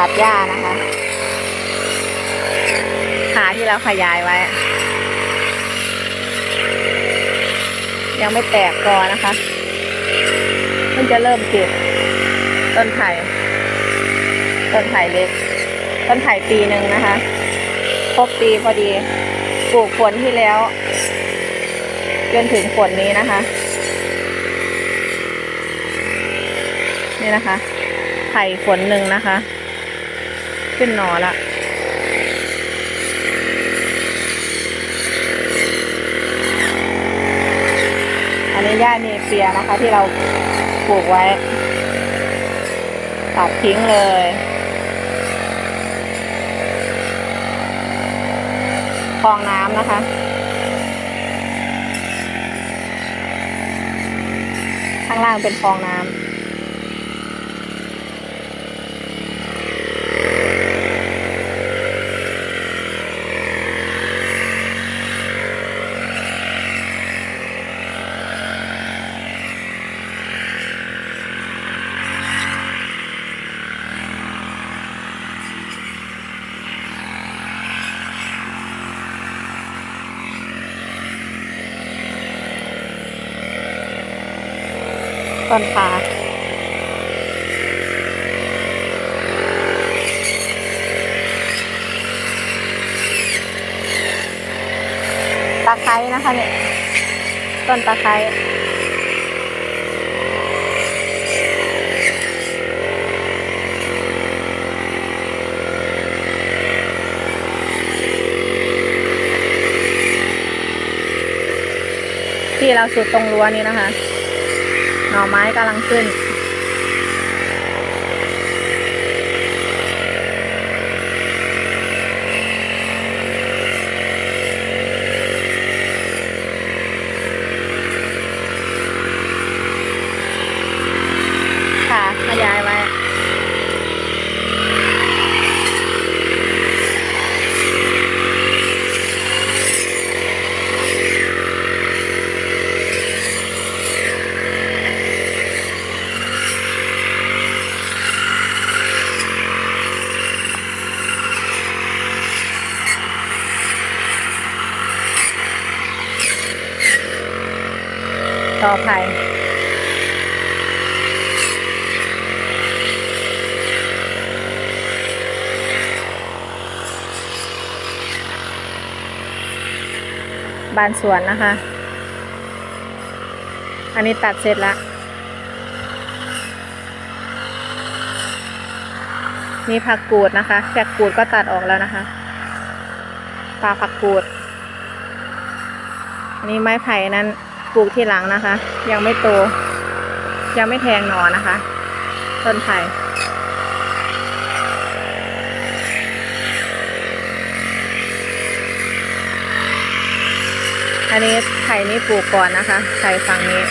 ตัดหญ้านะคะขาที่เราขยายไว้ ยังไม่แตกกอนะคะเพิ่งจะเริ่มเก็บต้นไผ่ต้นไผ่เล็ก ต้นไผ่ปีหนึ่งนะคะครบปีพอดีปลูกฝนที่แล้ว จนถึงฝนนี้นะคะ นี่นะคะ ไผ่ฝนหนึ่งนะคะ ขึ้นหนอละอันนี้หญ้าเนเปียนะคะ ที่เราปลูกไว้ ตัดทิ้งเลยคลองน้ำนะคะข้างล่างเป็นคลองน้ำ ต้นขาตะไคร้นะคะเนี่ยต้นตะไคร้ที่เราสุดตรงรั้วนี้นะคะ หน่อไม้กำลังขึ้น ค่ะขยายไว้ ต่อไผ่บานสวนนะคะ อันนี้ตัดเสร็จแล้วมีผักกูดนะคะแกกกูดก็ตัดออกแล้วนะคะปลาผักกูด อันนี้ไม้ไผ่นั้น ปลูกที่หลังนะคะ ยังไม่โต ยังไม่แทงหนอนะคะ ต้นไผ่อันนี้ไข่นี้ปลูกก่อนนะคะ ไข่ฝั่งนี้